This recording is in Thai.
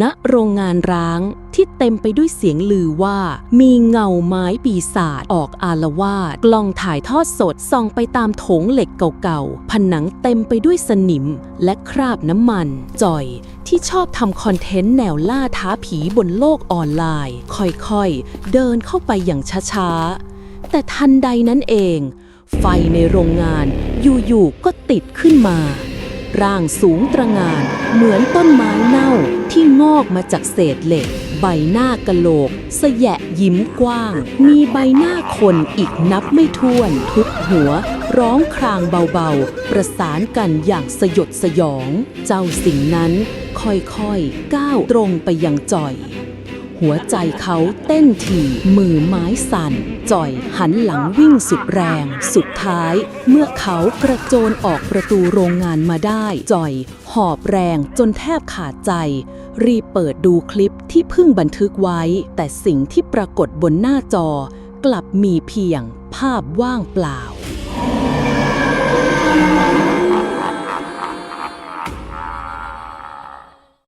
ณโรงงานร้างที่เต็มไปด้วยเสียงลือว่า มีเงาไม้ปีศาจออกอารวาสกล้องถ่ายทอดสดส่องไปตามโถงเหล็กเก่าๆ ผนังเต็มไปด้วยสนิมและคราบน้ำมัน จ่อยที่ชอบทำคอนเทนต์แนวล่าท้าผีบนโลกออนไลน์ ค่อยๆ เดินเข้าไปอย่างช้าๆ แต่ทันใดนั้นเอง ไฟในโรงงานอยู่ๆก็ติดขึ้นมา ร่างสูงตระงานเหมือนต้นไม้เน่าที่งอกมาจากเศษเหล็ก ใบหน้ากะโหลกสแยะยิ้มกว้าง มีใบหน้าคนอีกนับไม่ถ้วน ทุกหัว ร้องครางเบาๆ ประสานกันอย่างสยดสยอง เจ้าสิ่งนั้นค่อยๆ ก้าวตรงไปยังจ่อย หัวใจเขาเต้นถี่มือไม้สั่น จ่อยหันหลังวิ่งสุดแรง สุดท้าย เมื่อเขากระโจนออกประตูโรงงานมาได้ จ่อยหอบแรงจนแทบขาดใจ รีบเปิดดูคลิปที่เพิ่งบันทึกไว้ แต่สิ่งที่ปรากฏบนหน้าจอ กลับมีเพียงภาพว่างเปล่า